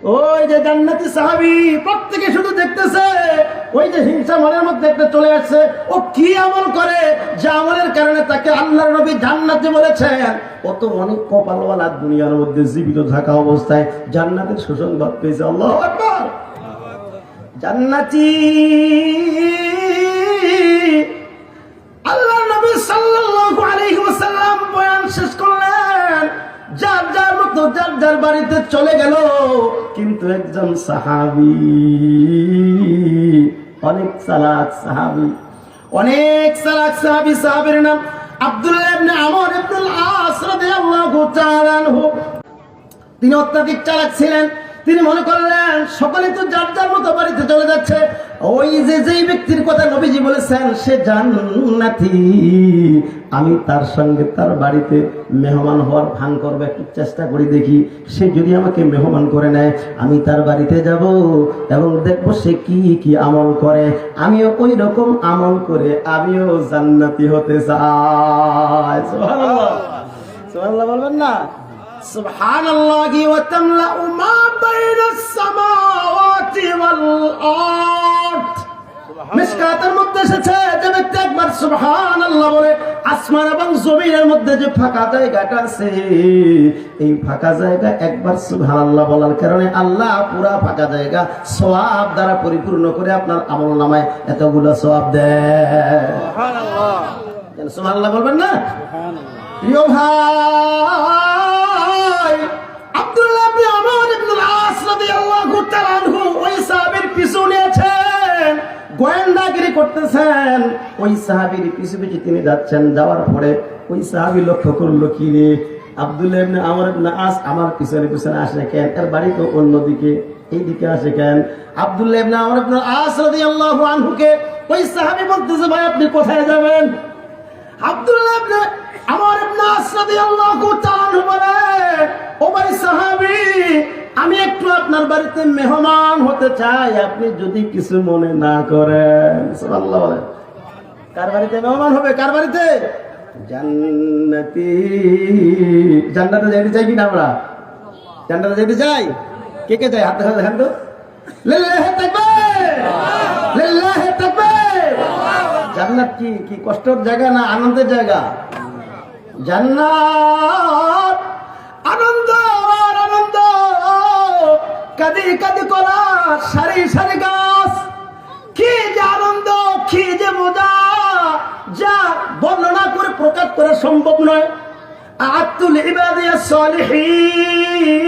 ওই যে জান্নাতি সাহাবি, প্রত্যেকে শুধু দেখতেছে, ওই যে হিংসা মনের মধ্যে একটা চলে আসছে। ও কি আমল করে? যে আমলের কারণে তাকে আল্লাহর নবী জান্নাতি বলেছেন। ও তো অনেক কপালওয়ালা দুনিয়ার মধ্যে জীবিত থাকা অবস্থায় জান্নাতের সুসংবাদ পেয়েছে। আল্লাহ জান্নাতি আল্লাহ নবী সাল্লাল্লাহু আলাইহি ওয়াসাল্লাম বয়ান শেষ যার মতো যার যার বাড়িতে চলে গেল, কিন্তু একজন সাহাবি, অনেক সালাক সাহাবী, অনেক সালাক সাহাবি, সাহাবের নাম আব্দুল্লাহ ইবনে আমর ইবনে আস রাদিয়াল্লাহু তিনি অত্যাধিক চালাক ছিলেন। তিনি মনে করলেন সকলে তো যার যার মতো বাড়িতে চলে যাচ্ছে। ওই যে যেই ব্যক্তির কথা নবীজি বলেছেন, সে জান্নাতি। আমি তার সঙ্গে তার বাড়িতে মেহমান হওয়ার ভান করব একটু চেষ্টা করি দেখি, সে যদি আমাকে মেহমান করে নেয়, আমি তার বাড়িতে যাব এবং দেখব সে কি কি আমল করে। আমিও ওই রকম আমল করে আমিও জান্নাতি হতে চাই। বলবেন না? سبحان الله وتملأ ما بين السماوات والأرض মিসকাতের মধ্যে এসেছে যে ব্যক্তি একবার সুবহান আল্লাহ বলে আসমান এবং জমিনের মধ্যে যে ফাঁকা জায়গাটা আছে এই ফাঁকা জায়গা একবার সুবহান আল্লাহ বলার কারণে আল্লাহ পুরা ফাঁকা জায়গা সোয়াব দ্বারা পরিপূর্ণ করে আপনার আমল নামায় এতগুলো সোয়াব দেয় সুবহান আল্লাহ বলবেন না প্রিয় ভাই গোয়েন্দাগিরি করতেছেন। ওই সাহাবীর পিছু পিছু তিনি যাচ্ছেন, যাওয়ার পরে ওই সাহাবী লক্ষ্য করল কি রে? আব্দুল্লাহ আস আমার পিছনে পিছনে আসে কেন? এর বাড়ি তো অন্যদিকে। এইদিকে আসে কেন? আব্দুল্লাহ আনহুকে ওই সাহাবী বলতেছে, ভাই, আপনি কোথায় যাবেন? আব্দুল্লাহ ইবনে আমার ইবনে আস আপনার বাড়িতে মেহমান হতে চাই আপনি যদি কিছু মনে না করেন কার বাড়িতে মেহমান হবে? কার বাড়িতে? জান্নাতি। জান্নাতে যাইতে চাই কিনা আমরা? জান্নাতে যাইতে চাই? কে কে চাই? তো জান্নাত কি কি কষ্টের জায়গা না আনন্দের জায়গা? জান্নাত আনন্দ কাদি কাঁদে কলা সারি সারি গাছ। কি যে আনন্দ, কি যে মজা, যা বর্ণনা করে প্রকাশ করা সম্ভব নয়। আত্মুল ইবাদিয়া সলিহিন